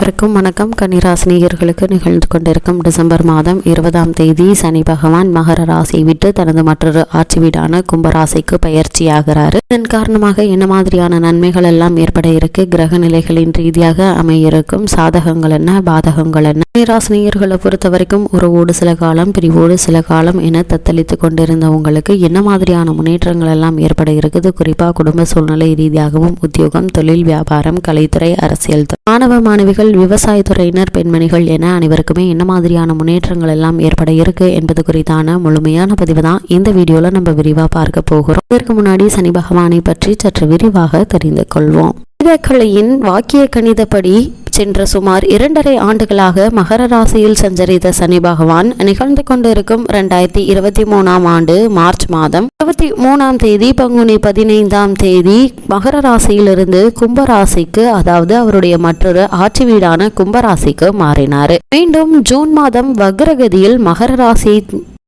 அனைவருக்கும் வணக்கம். கன்னிராசினியர்களுக்கு நிகழ்ந்து கொண்டிருக்கும் டிசம்பர் மாதம் இருபதாம் தேதி சனி பகவான் மகர ராசியை விட்டு தனது மற்றொரு ஆட்சி வீடான கும்பராசிக்கு பயிற்சியாகிறார். இதன் காரணமாக என்ன மாதிரியான நன்மைகள் எல்லாம் ஏற்பட இருக்கு? கிரக நிலைகளின் ரீதியாக அமையிருக்கும் சாதகங்கள் என்ன? பாதகங்கள் என்ன? கன்னிராசினியர்களை பொறுத்த வரைக்கும் உறவோடு சில காலம் பிரிவோடு சில காலம் என தத்தளித்து கொண்டிருந்தவங்களுக்கு என்ன மாதிரியான முன்னேற்றங்கள் எல்லாம் ஏற்பட இருக்குது? குறிப்பாக குடும்ப சூழ்நிலை ரீதியாகவும் உத்தியோகம் தொழில் வியாபாரம் கலைத்துறை அரசியல் மாணவ மாணவிகள் விவசாயத்துறையினர் பெண்மணிகள் என அனைவருக்குமே என்ன மாதிரியான முன்னேற்றங்கள் எல்லாம் ஏற்பட இருக்கு என்பது குறித்தான முழுமையான பதிவு தான் இந்த வீடியோல நம்ம விரிவா பார்க்க போகிறோம். இதற்கு முன்னாடி சனி பகவானை பற்றி சற்று விரிவாக தெரிந்து கொள்வோம். கணிதக்கலையின் வாக்கிய கணிதப்படி சென்ற சுமார் இரண்டரை ஆண்டுகளாக மகர ராசியில் சஞ்சரித்த சனி பகவான் நிகழ்ந்து கொண்டிருக்கும் இரண்டாயிரத்தி இருபத்தி மூணாம் ஆண்டு மார்ச் மாதம். இருபத்தி மூணாம் தேதி பங்குனி பதினைந்தாம் தேதி மகர ராசியிலிருந்து கும்பராசிக்கு அதாவது அவருடைய மற்றொரு ஆட்சி வீடான கும்பராசிக்கு மாறினார். மீண்டும் ஜூன் மாதம் வக்ரகதியில் மகர ராசி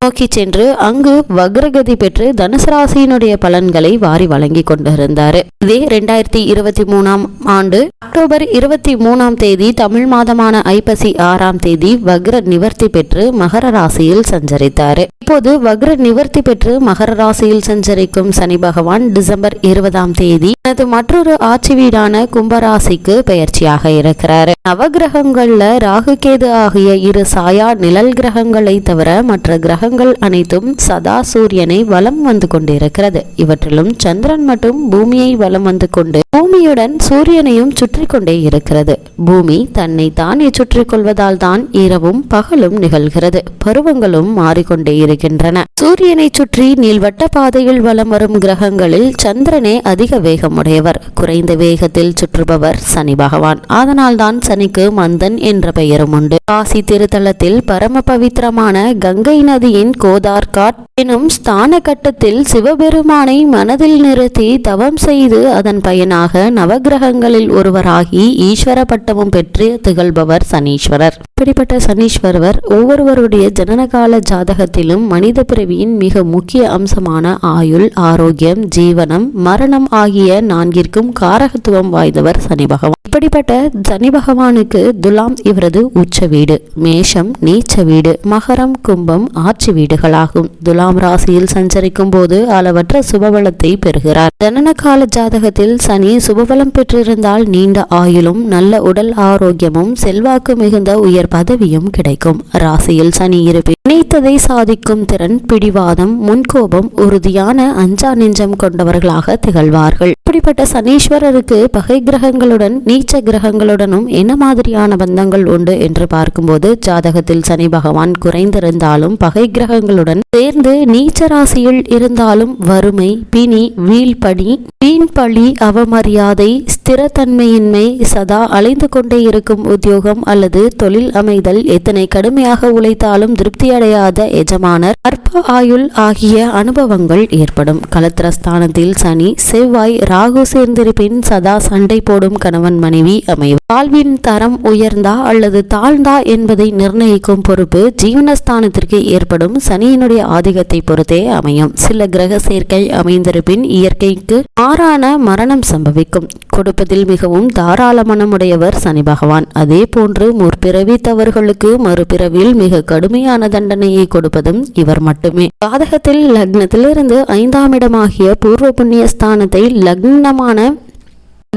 நோக்கி சென்று அங்கு வக்ரகதி பெற்று தனுசு ராசியினுடைய பலன்களை வாரி வழங்கி கொண்டிருந்தார். இதே ரெண்டாயிரத்தி இருபத்தி மூணாம் ஆண்டு அக்டோபர் இருபத்தி மூணாம் தேதி தமிழ் மாதமான ஐப்பசி ஆறாம் தேதி வக்ர நிவர்த்தி பெற்று மகர ராசியில் சஞ்சரித்தார். இப்போது வக்ர நிவர்த்தி பெற்று மகர ராசியில் சஞ்சரிக்கும் சனி பகவான் டிசம்பர் இருபதாம் தேதி தனது மற்றொரு ஆட்சி வீடான கும்பராசிக்கு பெயர்ச்சியாக இருக்கிறார். நவகிரகங்கள்ல ராகு கேது ஆகிய இரு சாயா நிழல் கிரகங்களை தவிர மற்ற கிரகங்கள் அனைத்தும் சதா சூரியனை வலம் வந்து கொண்டிருக்கிறது. இவற்றிலும் சந்திரன் மட்டும் பூமியை வலம் வந்து கொண்டு பூமியுடன் சூரியனையும் சுற்றி கொண்டே இருக்கிறது. பூமி தன்னை தானே சுற்றி கொள்வதால் தான் இரவும் பகலும் நிகழ்கிறது. பருவங்களும் மாறிக்கொண்டே இருக்கின்றன. சூரியனை சுற்றி நீள்வட்ட பாதையில் வலம் வரும் கிரகங்களில் சந்திரனே அதிக வேகமுடையவர். குறைந்த வேகத்தில் சுற்றுபவர் சனி பகவான். அதனால்தான் சனிக்கு மந்தன் என்ற பெயரும் உண்டு. காசி திருத்தலத்தில் பரம பவித்திரமான கங்கை நதியின் கோதார்காட் எனும் ஸ்தான கட்டத்தில் சிவபெருமானை மனதில் நிறுத்தி தவம் செய்து அதன் பயனாக நவகிரகங்களில் ஒருவராகி ஈஸ்வர பட்டமும் பெற்று திகழ்பவர் சனீஸ்வரர். இப்படிப்பட்ட சனீஸ்வரர் ஒவ்வொருவருடைய ஜனனகால ஜாதகத்திலும் மனித பிறவியின் மிக முக்கிய அம்சமான ஆயுள் ஆரோக்கியம் ஜீவனம் மரணம் ஆகிய நான்கிற்கும் காரகத்துவம் வாய்ந்தவர் சனி பகவான். இப்படிப்பட்ட சனி பகவானுக்கு துலாம் இவரது உச்ச வீடு மேஷம் நீச்ச வீடு மகரம் கும்பம் ஆட்சி வீடுகளாகும். துலாம் ராசியில் சஞ்சரிக்கும் போது அளவற்ற சுபபலத்தை பெறுகிறார். ஜனன கால ஜாதகத்தில் சனி சுபபலம் பெற்றிருந்தால் நீண்ட ஆயுளும் நல்ல உடல் ஆரோக்கியமும் செல்வாக்கு மிகுந்த உயர் பதவியும் கிடைக்கும். ராசியில் சனி இருப்பின் நினைத்ததை சாதிக்கும் திறன் பிடிவாதம் முன்கோபம் உறுதியான அஞ்சா நெஞ்சம் கொண்டவர்களாக திகழ்வார்கள். இப்படிப்பட்ட சனீஸ்வரருக்கு பகை கிரகங்களுடன் நீச்ச கிரகங்களுடனும் என்ன மாதிரியான பந்தங்கள் உண்டு என்று பார்க்கும்போது ஜாதகத்தில் சனி பகவான் குறைந்திருந்தாலும் பகை கிரகங்களுடன் சேர்ந்து நீச்ச ராசியில் இருந்தாலும் வறுமை பிணி வீழ்பணி வீண் பழி அவமரியாதை ஸ்திரத்தன்மையின்மை சதா அலைந்து கொண்டே இருக்கும் உத்தியோகம் அல்லது தொழில் அமைதல் எத்தனை கடுமையாக உழைத்தாலும் திருப்தியடையாத எஜமானர் அற்ப ஆயுள் ஆகிய அனுபவங்கள் ஏற்படும். கலத்திரஸ்தானத்தில் சனி செவ்வாய் ராகு சேர்ந்திருப்பின் சதா சண்டை போடும் கணவன் மனைவி அமையும் வாழ்வின் தரம் உயர்ந்தா அல்லது தாழ்ந்தா என்பதை நிர்ணயிக்கும் பொறுப்பு ஜீவனஸ்தானத்திற்கு ஏற்படும் சனியினுடைய ஆதிக்கத்தை பொறுத்தே அமையும். சில கிரக சேர்க்கை அமைந்திருப்பின் இயற்கைக்கு மாறான மரணம் சம்பவிக்கும். கொடுப்பதில் மிகவும் தாராள மனமுடையவர் சனி பகவான். அதே போன்று முற்பிறவி தவறுகளுக்கு மறுபிறவியில் மிக கடுமையான தண்டனையை கொடுப்பதும் இவர் மட்டுமே. ஜாதகத்தில் லக்னத்திலிருந்து ஐந்தாம் இடமாகிய பூர்வ புண்ணிய ஸ்தானத்தை லக்னமான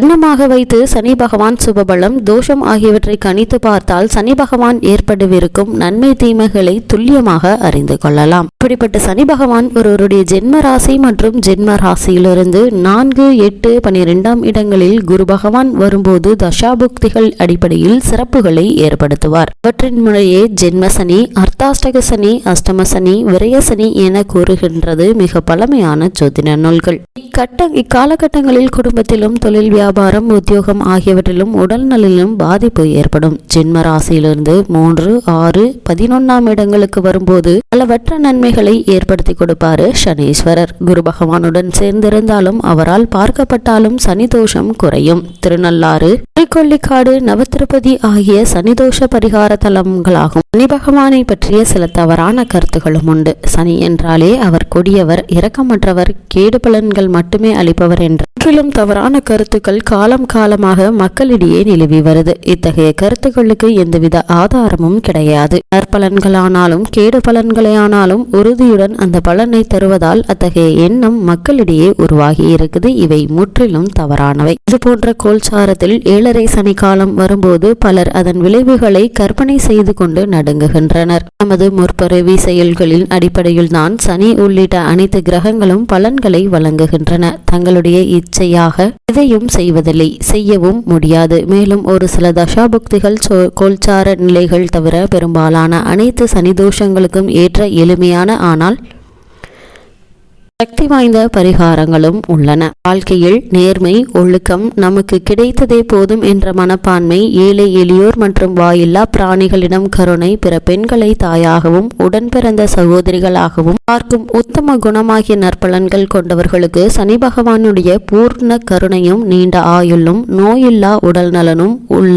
லக்னமாக வைத்து சனி பகவான் சுபபலம் தோஷம் ஆகியவற்றை கணித்து பார்த்தால் சனி பகவான் ஏற்படவிருக்கும் நன்மை தீமைகளை துல்லியமாக அறிந்து கொள்ளலாம். இப்படிப்பட்ட சனி பகவான் ஒருவருடைய ஜென்ம ராசி மற்றும் ஜென்ம ராசியிலிருந்து நான்கு எட்டு பனிரெண்டாம் இடங்களில் குரு பகவான் வரும்போது தசாபுக்திகள் அடிப்படையில் சிறப்புகளை ஏற்படுத்துவார். அவற்றின் முறையே ஜென்ம சனி அர்த்தாஷ்டக சனி அஷ்டம சனி விரய சனி என கூறுகின்றது மிக பழமையான ஜோதிட நூல்கள். இக்கட்ட இக்காலகட்டங்களில் குடும்பத்திலும் தொழில் வியாபாரம் உத்தியோகம் ஆகியவற்றிலும் உடல்நலிலும் பாதிப்பு ஏற்படும். ஜென்ம ராசியிலிருந்து மூன்று ஆறு பதினொன்னாம் இடங்களுக்கு வரும்போது பலவற்ற நன்மைகளை ஏற்படுத்தி கொடுப்பாரு சனீஸ்வரர். குரு பகவானுடன் சேர்ந்திருந்தாலும் அவரால் பார்க்கப்பட்டாலும் சனி தோஷம் குறையும். திருநள்ளாறு திருக்கொல்லிக்காடு நவத்திருப்பதி ஆகிய சனிதோஷ பரிகார தலங்களாகும். சனி பகவானை பற்றிய சில தவறான கருத்துகளும் உண்டு. சனி என்றாலே அவர் கொடியவர் இரக்கமற்றவர் கேடு பலன்கள் மட்டுமே அளிப்பவர் என்ற. முற்றிலும் தவறான கருத்துக்கள் கருத்துக்கள் காலம் காலமாக மக்களிடையே நிலவி வருது. இத்தகைய கருத்துக்களுக்கு எந்தவித ஆதாரமும் கிடையாது. நற்பலன்களானாலும் கேடு பலன்களையானாலும் உறுதியுடன் அந்த பலனை தருவதால் அத்தகைய எண்ணம் மக்களிடையே உருவாகி இருக்குது. இவை முற்றிலும் தவறானவை. இது போன்ற கோல்சாரத்தில் ஏழரை சனி காலம் வரும்போது பலர் அதன் விளைவுகளை கற்பனை செய்து கொண்டு நடுங்குகின்றனர். நமது முற்பறவி செயல்களின் அடிப்படையில் தான் சனி உள்ளிட்ட அனைத்து கிரகங்களும் பலன்களை வழங்குகின்றன. தங்களுடைய இச்சையாக இதையும் செய்வதில்லை. செய்யவும் முடியாது. மேலும் ஒரு சில தசாபக்திகள் கோல்சார நிலைகள் தவிர பெரும்பாலான அனைத்து சனிதோஷங்களுக்கும் ஏற்ற எளிமையான ஆனால் சக்தி வாய்ந்த பரிகாரங்களும் உள்ளன. வாழ்க்கையில் நேர்மை ஒழுக்கம் நமக்கு கிடைத்ததே போதும் என்ற மனப்பான்மை ஏழை எளியோர் மற்றும் வாயில்லா பிராணிகளிடம் கருணை பிற பெண்களை தாயாகவும் உடன் பிறந்த சகோதரிகளாகவும் பார்க்கும் உத்தம குணமாகிய நற்பலன்கள் கொண்டவர்களுக்கு சனி பகவானுடைய பூர்ண கருணையும் நீண்ட ஆயுளும் நோயில்லா உடல் நலனும் உள்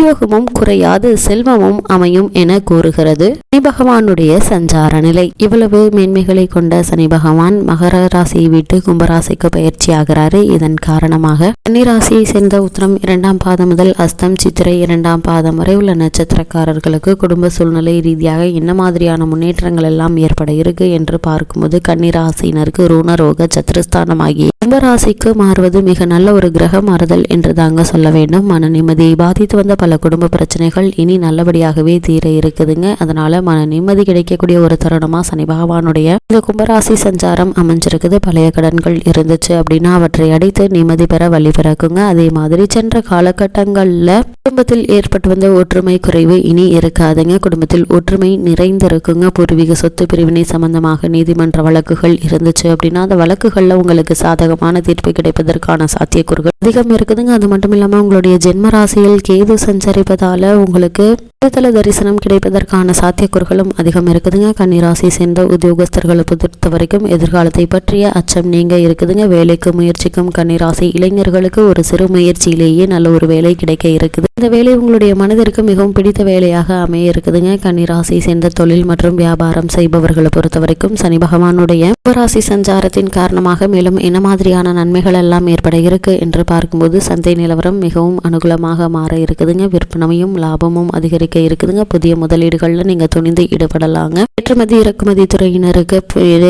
உத்தியோகமும் குறையாது செல்வமும் அமையும் என கூறுகிறது. சனி பகவானுடைய சஞ்சார நிலை. இவ்வளவு மேன்மைகளை கொண்ட சனி பகவான் மகர ராசியை விட்டு கும்பராசிக்கு பயிற்சி ஆகிறாரு. இதன் காரணமாக கன்னிராசியை சேர்ந்த உத்தரம் இரண்டாம் பாதம் முதல் அஸ்தம் சித்திரை இரண்டாம் பாதம் வரை உள்ள நட்சத்திரக்காரர்களுக்கு குடும்ப சூழ்நிலை ரீதியாக என்ன மாதிரியான முன்னேற்றங்கள் எல்லாம் ஏற்பட இருக்கு என்று பார்க்கும்போது கன்னிராசியினருக்கு ருணரோக சத்துருஸ்தானமாகிய கும்பராசிக்கு மாறுவது மிக நல்ல ஒரு கிரக மாறுதல் என்று தாங்க சொல்ல வேண்டும். மன நிம்மதியை பாதித்து வந்த பல குடும்ப பிரச்சனைகள் இனி நல்லபடியாகவே தீர இருக்குதுங்க. அதனால மன நிம்மதி கிடைக்கக்கூடிய ஒரு தருணமா சனி பகவானுடைய இந்த கும்பராசி சஞ்சாரம் அமைஞ்சிருக்குது. பழைய கடன்கள் இருந்துச்சு அப்படின்னா அவற்றை அடித்து நிம்மதி பெற வழி பிறக்குங்க. அதே மாதிரி சென்ற காலகட்டங்கள்ல குடும்பத்தில் ஏற்பட்டு வந்த ஒற்றுமை குறைவு இனி இருக்காதுங்க. குடும்பத்தில் ஒற்றுமை நிறைந்திருக்குங்க. பூர்வீக சொத்து பிரிவினை சம்பந்தமாக நீதிமன்ற வழக்குகள் இருந்துச்சு அப்படின்னா அந்த வழக்குகள்ல உங்களுக்கு சாதகம் சாதகமான தீர்ப்பு கிடைப்பதற்கான சாத்தியக்கூறுகள் அதிகம் இருக்குதுங்க. அது மட்டும் இல்லாம உங்களுடைய ஜென்ம ராசியில் கேது சஞ்சரிப்பதால உங்களுக்கு விடுதலை தரிசனம் கிடைப்பதற்கான சாத்தியக்கூறுகளும் அதிகம் இருக்குதுங்க. கன்னிராசி சேர்ந்த உத்தியோகஸ்தர்களை பொறுத்த வரைக்கும் எதிர்காலத்தை பற்றிய அச்சம் நீங்க இருக்குதுங்க. வேலைக்கு முயற்சிக்கும் கன்னிராசி இளைஞர்களுக்கு ஒரு சிறு முயற்சியிலேயே நல்ல ஒரு வேலை கிடைக்க இருக்குது. இந்த வேலை உங்களுடைய மனதிற்கு மிகவும் பிடித்த வேலையாக அமைய இருக்குதுங்க கன்னிராசியை சேர்ந்த தொழில் மற்றும் வியாபாரம் செய்பவர்களை பொறுத்த வரைக்கும் சனி பகவானுடைய ராசி சஞ்சாரத்தின் காரணமாக மேலும் என்ன மாதிரியான நன்மைகள் எல்லாம் ஏற்பட இருக்கு என்று பார்க்கும்போது சந்தை நிலவரம் மிகவும் அனுகூலமாக மாற இருக்குதுங்க. விற்பனையும் லாபமும் அதிகரிக்க இருக்குதுங்க. புதிய முதலீடுகளில் நீங்க துணிந்து ஈடுபடலாங்க. ஏற்றுமதி இறக்குமதி துறையினருக்கு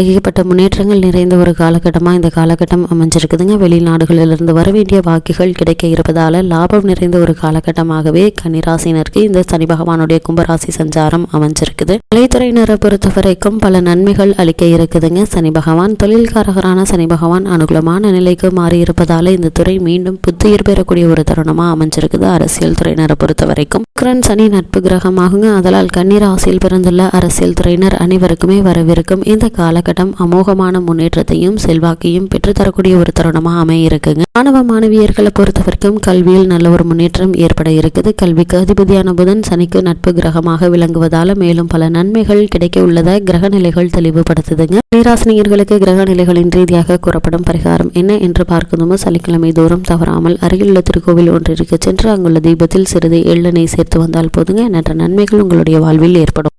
ஏகப்பட்ட முன்னேற்றங்கள் நிறைந்த ஒரு காலகட்டமாக இந்த காலகட்டம் அமைஞ்சிருக்குதுங்க. வெளிநாடுகளிலிருந்து வர வேண்டிய வாக்குகள் கிடைக்க இருப்பதால லாபம் நிறைந்த ஒரு காலகட்டமாகவே கன்னிராசினருக்கு இந்த சனி பகவானுடைய கும்பராசி சஞ்சாரம் அமைஞ்சிருக்குது. கலைத்துறையினரை பொறுத்த வரைக்கும் பல நன்மைகள் அளிக்க இருக்குதுங்க. சனி பகவான் தொழில்காரகரான சனி பகவான் அனுகூலமான நிலைக்கு மாறியிருப்பதால இந்த துறை மீண்டும் புத்துயிர் பெறக்கூடிய ஒரு தருணமா அமைஞ்சிருக்குது அரசியல் துறையினரை பொறுத்த வரைக்கும் சுக்கிரன் சனி நட்பு கிரகமாகுங்க. அதனால் கன்னிராசியில் பிறந்துள்ள அரசியல் துறையினர் அனைவருக்குமே வரவிருக்கும். இந்த காலகட்டம் அமோகமான முன்னேற்றத்தையும் செல்வாக்கையும் பெற்றுத்தரக்கூடிய ஒரு தருணமா அமையிருக்குங்க. மாணவ மாணவியர்களை பொறுத்த வரைக்கும் கல்வியில் நல்ல ஒரு முன்னேற்றம் ஏற்பட இருக்குது. கல்விக்கு அதிபதியான புதன் சனிக்கு நட்பு கிரகமாக விளங்குவதால மேலும் பல நன்மைகள் கிடைக்க உள்ளதை கிரக நிலைகள் தெளிவுபடுத்துதுங்க. நீராசினியர்களுக்கு கிரக நிலைகளின் ரீதியாக கூறப்படும் பரிகாரம் என்ன என்று பார்க்கணுமோ? சனிக்கிழமை தோறும் தவறாமல் அருகிலுள்ள திருக்கோவில் ஒன்றிற்கு சென்று அங்குள்ள தீபத்தில் சிறிது எள்ளெண்ணெய் சேர்த்து வந்தால் போதுங்க. எண்ணற்ற நன்மைகள் உங்களுடைய வாழ்வில் ஏற்படும்.